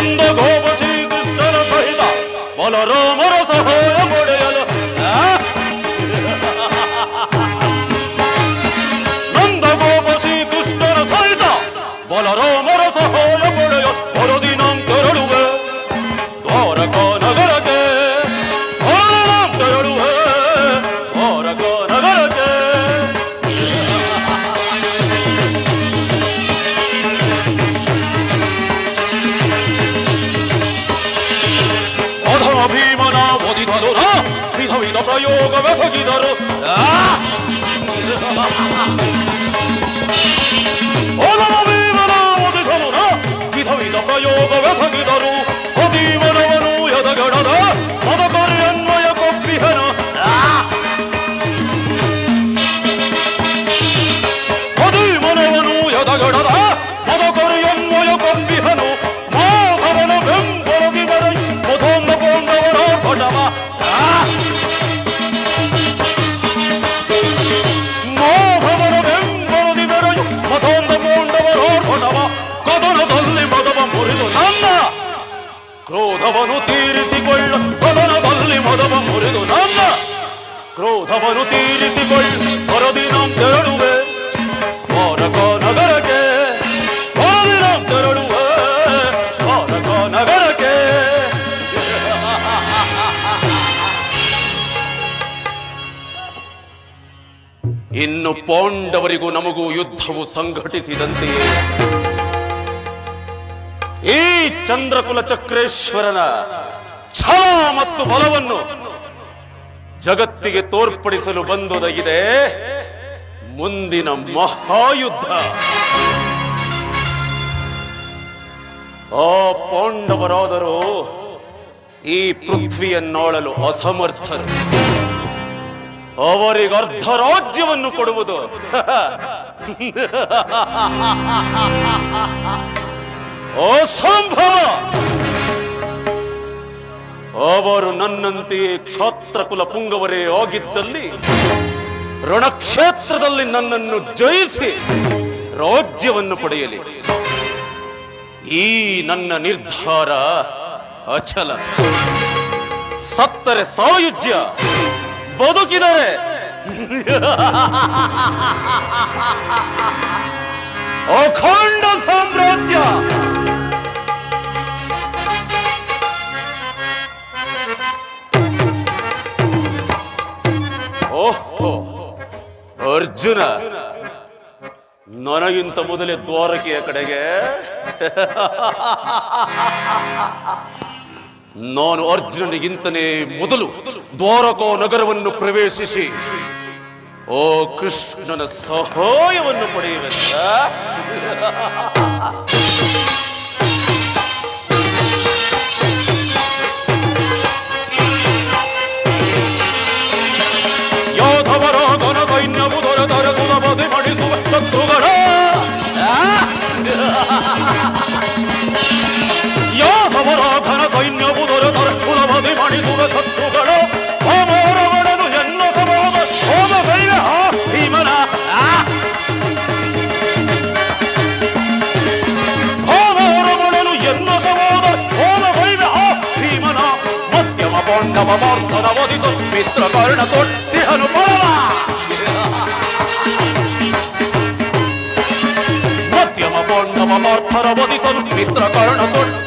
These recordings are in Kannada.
నందగోప శ్రీకృష్ణుల సహిత బలరామర సహోర మొడయలు నందగోప శ్రీకృష్ణుల సహిత బలరామ ভীমন বধিধর বিধবিধ প্রয়োগ ব্যসিধর ও নম ಕ್ರೋಧವನ್ನು ತೀರಿಸಿಕೊಳ್ಳ. ಕದನದಲ್ಲಿ ಮದವ ಮುರಿದು ನಮ್ಮ ಕ್ರೋಧವನ್ನು ತೀರಿಸಿಕೊಳ್ಳ. ಹೊರದಿನ ತೆರಳುವೆ ಮಾರಕ ನಗರಕ್ಕೆ. ಹೊರದಿನ ತೆರಳುವೆ ಮಾರಕ ನಗರಕ್ಕೆ. ಇನ್ನು ಪಾಂಡವರಿಗೂ ನಮಗೂ ಯುದ್ಧವು ಸಂಘಟಿಸಿದಂತೆಯೇ. ಈ ಚಂದ್ರಕುಲ ಚಕ್ರೇಶ್ವರನ ಛಲ ಮತ್ತು ಬಲವನ್ನು ಜಗತ್ತಿಗೆ ತೋರ್ಪಡಿಸಲು ಬಂದುದಗಿದೆ ಮುಂದಿನ ಮಹಾಯುದ್ಧ. ಆ ಪಾಂಡವರಾದರೂ ಈ ಪೃಥ್ವಿಯನ್ನಾಳಲು ಅಸಮರ್ಥರು. ಅವರಿಗೆ ಅರ್ಧ ರಾಜ್ಯವನ್ನು ಕೊಡುವುದು. ಅಸಂಭವ! ಅವರು ನನ್ನಂತೆಯೇ ಕ್ಷಾತ್ರಕುಲ ಪುಂಗವರೇ ಆಗಿದ್ದಲ್ಲಿ, ರಣಕ್ಷೇತ್ರದಲ್ಲಿ ನನ್ನನ್ನು ಜಯಿಸಿ ರಾಜ್ಯವನ್ನು ಪಡೆಯಲಿ. ಈ ನನ್ನ ನಿರ್ಧಾರ ಅಚಲ. ಸತ್ತರೆ ಸಾಯುಜ್ಯ, ಬದುಕಿದರೆ ಅಖಂಡ ಸಾಮ್ರಾಜ್ಯ! ಅರ್ಜುನ, ನನಗಿಂತ ಮೊದಲೇ ದ್ವಾರಕೆಯ ಕಡೆಗೆ. ನಾನು ಅರ್ಜುನನಿಗಿಂತನೇ ಮೊದಲು ದ್ವಾರಕೋ ನಗರವನ್ನು ಪ್ರವೇಶಿಸಿ, ಓ ಕೃಷ್ಣನ ಸಹಾಯವನ್ನು ಪಡೆಯುವಂತ কর্ণবর্ধ নবদিত মিত্র কর্ণ কর্তৃহন পরমা মধ্যম বর্ণবর্ধ নবদিত মিত্র কর্ণ কর্তৃ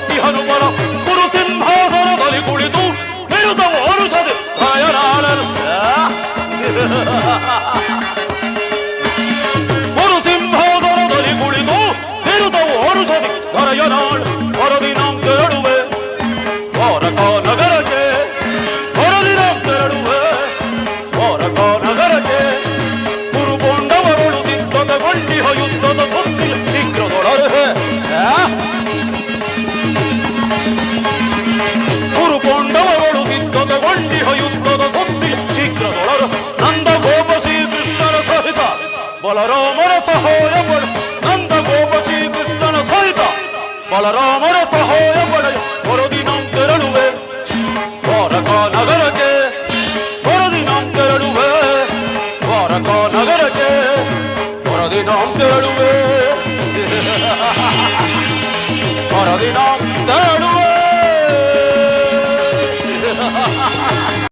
বলরামর সহায় বড় নন্দ গোপ শ্রীকৃষ্ণ সহিত। বলরামর সহায় বড় বড়দিনম তেরণুবে বরক নগরকে বড়দিনম তেরণুবে বরক নগরকে বড়দিনম তেরণুবে বড়দিনম তেরণুবে